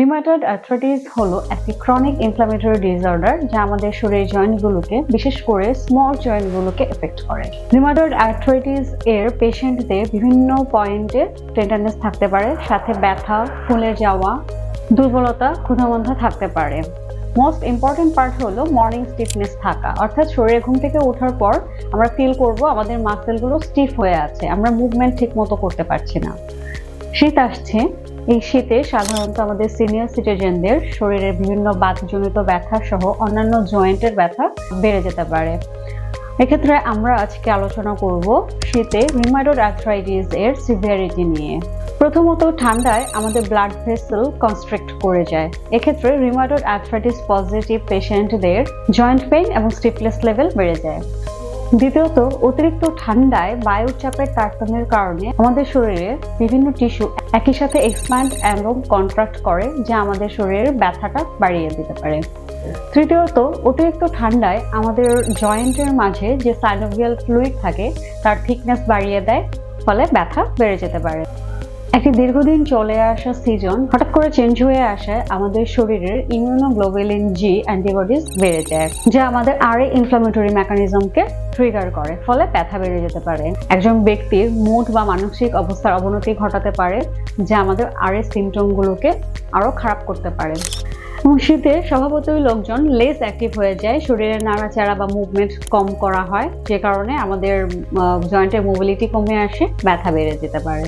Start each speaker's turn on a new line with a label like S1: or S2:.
S1: Rheumatoid arthritis হলো একটি chronic inflammatory disorder যা আমাদের শরীরের জয়েন্টগুলোকে বিশেষ করে স্মল জয়েন্টগুলোকে এফেক্ট করে। রিমাটয়েড আর্থ্রাইটিস এর পেশেন্টদের বিভিন্ন পয়েন্টে টেন্ডারনেস থাকতে পারে, সাথে ব্যথা, ফুলে যাওয়া, দুর্বলতা, ক্ষুধামন্ধা থাকতে পারে। মোস্ট ইম্পর্টেন্ট পার্ট হলো মর্নিং স্টিফনেস থাকা। অর্থাৎ শরীরে ঘুম থেকে ওঠার পর আমরা ফিল করব আমাদের মাসেলগুলো স্টিফ হয়ে আছে, আমরা মুভমেন্ট ঠিক মতো করতে পারছি না। শীত আসছে এই শীতে সাধারণত আমাদের সিনিয়র সিটিজেনদের শরীরের বিভিন্ন বাতজনিত ব্যথা সহ অন্যান্য জয়েন্টের ব্যথা বেড়ে যেতে পারে। এক্ষেত্রে আমরা আজকে আলোচনা করব শীতে রিমাইডড আর্থ্রাইটিস এর সিভিয়ারিটি নিয়ে। প্রথমত ঠান্ডায় আমাদের ব্লাড ভেসেল কনস্ট্রিক্ট করে যায়। এক্ষেত্রে রিমাইডড আর্থ্রাইটিস পজিটিভ পেশেন্টদের জয়েন্ট পেইন এবং স্টিফনেস লেভেল বেড়ে যায়। দ্বিতীয়ত, অতিরিক্ত ঠান্ডায় বায়ুর চাপের তারতম্যের কারণে আমাদের শরীরে বিভিন্ন টিস্যু একই সাথে এক্সপ্যান্ড এবং কন্ট্রাক্ট করে, যা আমাদের শরীরের ব্যথাটা বাড়িয়ে দিতে পারে। তৃতীয়ত, অতিরিক্ত ঠান্ডায় আমাদের জয়েন্টের মাঝে যে সাইনোভিয়াল ফ্লুইড থাকে, তার থিকনেস বাড়িয়ে দেয়, ফলে ব্যথা বেড়ে যেতে পারে। একটি দীর্ঘদিন চলে আসা সিজন হঠাৎ করে চেঞ্জ হয়ে আসায় আমাদের শরীরের ইমিউনোগ্লোবুলিন জি অ্যান্টিবডিজ বেড়ে যায়, যা আমাদের আরে ইনফ্লামেটরি মেকানিজমকে ট্রিগার করে, ফলে ব্যথা বেড়ে যেতে পারে। একজন ব্যক্তির মুড বা মানসিক অবস্থার অবনতি ঘটাতে পারে, যা আমাদের আরে সিমটমগুলোকে আরও খারাপ করতে পারে। শীতে স্বভাবতই লোকজন লেস অ্যাক্টিভ হয়ে যায় শরীরের নাড়াচাড়া বা মুভমেন্ট কম করা হয়, যে কারণে আমাদের জয়েন্টের মোবিলিটি কমে আসে, ব্যথা বেড়ে যেতে পারে।